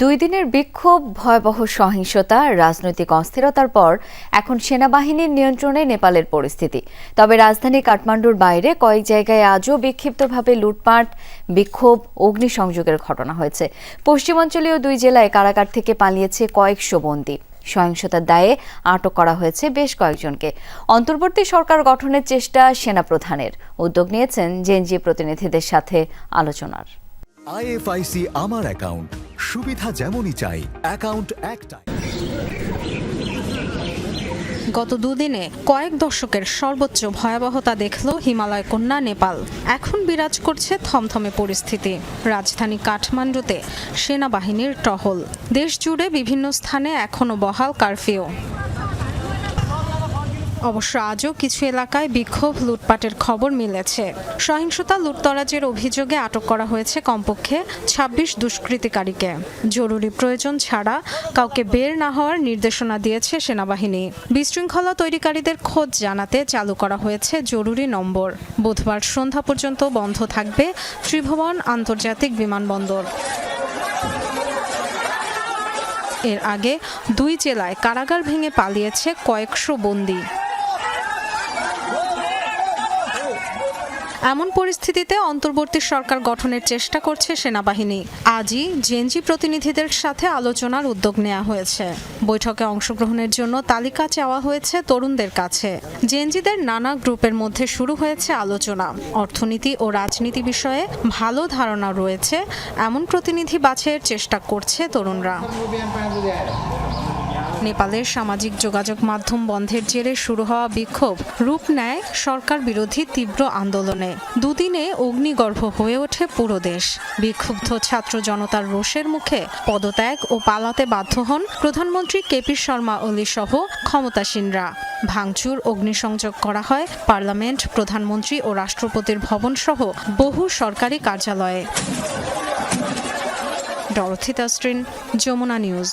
দুই দিনের বিক্ষোভ, ভয়াবহ সহিংসতা, রাজনৈতিক অস্থিরতার পর এখন সেনাবাহিনীর নিয়ন্ত্রণে নেপালের পরিস্থিতি। তবে রাজধানী কাঠমান্ডুর বাইরে কয়েক জায়গায় আজও বিক্ষিপ্তভাবে লুটপাট, বিক্ষোভ, অগ্নিসংযোগের ঘটনা হয়েছে। পশ্চিমাঞ্চলীয় দুই জেলায় কারাগার থেকে পালিয়েছে কয়েকশো বন্দী। সহিংসতার দায়ে আটক করা হয়েছে বেশ কয়েকজনকে। অন্তর্বর্তী সরকার গঠনের চেষ্টা সেনাপ্রধানের। উদ্যোগ নিয়েছেন জেনজি প্রতিনিধিদের সাথে আলোচনার। আইএফআইসি আমার অ্যাকাউন্ট। সুবিধা যেমনই চাই, অ্যাকাউন্ট একটাই। গত দুদিনে কয়েক দশকের সর্বোচ্চ ভয়াবহতা দেখল হিমালয় কন্যা নেপাল। এখন বিরাজ করছে থমথমে পরিস্থিতি। রাজধানী কাঠমান্ডুতে সেনাবাহিনীর টহল। দেশ জুড়ে বিভিন্ন স্থানে এখনও বহাল কারফিউ। অবশ্য আজও কিছু এলাকায় বিক্ষোভ, লুটপাটের খবর মিলেছে। সহিংসতা, লুটতরাজের অভিযোগে আটক করা হয়েছে কমপক্ষে ২৬ দুষ্কৃতিকারীকে। জরুরি প্রয়োজন ছাড়া কাউকে বের না হওয়ার নির্দেশনা দিয়েছে সেনাবাহিনী। বিশৃঙ্খলা তৈরিকারীদের খোঁজ জানাতে চালু করা হয়েছে জরুরি নম্বর। বুধবার সন্ধ্যা পর্যন্ত বন্ধ থাকবে ত্রিভুবন আন্তর্জাতিক বিমানবন্দর। এর আগে দুই জেলায় কারাগার ভেঙে পালিয়েছে কয়েকশো বন্দী। এমন পরিস্থিতিতে অন্তর্বর্তী সরকার গঠনের চেষ্টা করছে সেনাবাহিনী। আজই জেনজি প্রতিনিধিদের সাথে আলোচনার উদ্যোগ নেওয়া হয়েছে। বৈঠকে অংশগ্রহণের জন্য তালিকা চাওয়া হয়েছে তরুণদের কাছে। জেনজিদের নানা গ্রুপের মধ্যে শুরু হয়েছে আলোচনা। অর্থনীতি ও রাজনীতি বিষয়ে ভালো ধারণা রয়েছে, এমন প্রতিনিধি বাছাইয়ের চেষ্টা করছে তরুণরা। নেপালের সামাজিক যোগাযোগ মাধ্যম বন্ধের জেরে শুরু হওয়া বিক্ষোভ রূপ নেয় সরকার বিরোধী তীব্র আন্দোলনে। দুদিনে অগ্নিগর্ভ হয়ে ওঠে পুরো দেশ। বিক্ষুব্ধ ছাত্র জনতার রোষের মুখে পদত্যাগ ও পালাতে বাধ্য হন প্রধানমন্ত্রী কেপি শর্মা ওলি সহ ক্ষমতাসীনরা। ভাঙচুর, অগ্নিসংযোগ করা হয় পার্লামেন্ট, প্রধানমন্ত্রী ও রাষ্ট্রপতির ভবন সহ বহু সরকারি কার্যালয়ে। ডরথি যমুনা নিউজ।